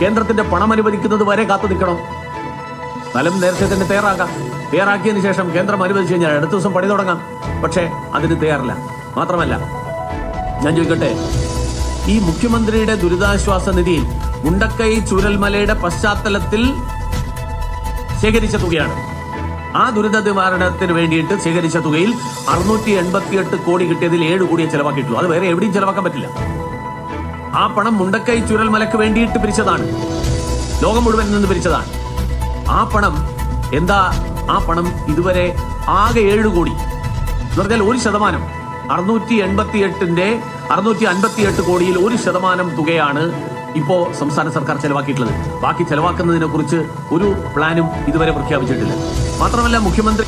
കേന്ദ്രത്തിന്റെ പണം അനുവദിക്കുന്നത് വരെ കാത്തു നിൽക്കണം. സ്ഥലം നേരത്തെ തന്നെ തയ്യാറാക്കാം. തയ്യാറാക്കിയതിനു ശേഷം കേന്ദ്രം അനുവദിച്ചു കഴിഞ്ഞാൽ അടുത്ത ദിവസം പണി തുടങ്ങാം. പക്ഷേ അതിന് തയ്യാറില്ല. മാത്രമല്ല ഞാൻ ചോദിക്കട്ടെ ഈ മുഖ്യമന്ത്രിയുടെ ദുരിതാശ്വാസ നിധിയിൽ മുണ്ടക്കൈ ചൂരൽമലയുടെ പശ്ചാത്തലത്തിൽ ശേഖരിച്ച തുകയാണ്. ആ ദുരിത നിവാരണത്തിന് വേണ്ടിയിട്ട് ശേഖരിച്ച തുകയിൽ അറുന്നൂറ്റി എൺപത്തിയെട്ട് കോടി കിട്ടിയതിൽ ഏഴ് കോടിയെ ചെലവാക്കിയിട്ടുള്ളൂ. അത് വേറെ എവിടെയും ചെലവാക്കാൻ പറ്റില്ല. ആ പണം മുണ്ടക്കൈ ചുരൽ മലക്ക് വേണ്ടിയിട്ട് പിരിച്ചതാണ്. ലോകം മുഴുവൻ നിന്ന് പിരിച്ചതാണ്. ആ പണം എന്താ? ആ പണം ഇതുവരെ ആകെ ഏഴ് കോടി. എന്ന് പറഞ്ഞാൽ ഒരു ശതമാനം. അറുന്നൂറ്റി എൺപത്തി എട്ടിന്റെ അറുന്നൂറ്റി അൻപത്തി എട്ട് കോടിയിൽ ഒരു ശതമാനം തുകയാണ് ഇപ്പോ സംസ്ഥാന സർക്കാർ ചെലവാക്കിയിട്ടുള്ളത്. ബാക്കി ചെലവാക്കുന്നതിനെ കുറിച്ച് ഒരു പ്ലാനും ഇതുവരെ പ്രഖ്യാപിച്ചിട്ടില്ല. മാത്രമല്ല മുഖ്യമന്ത്രി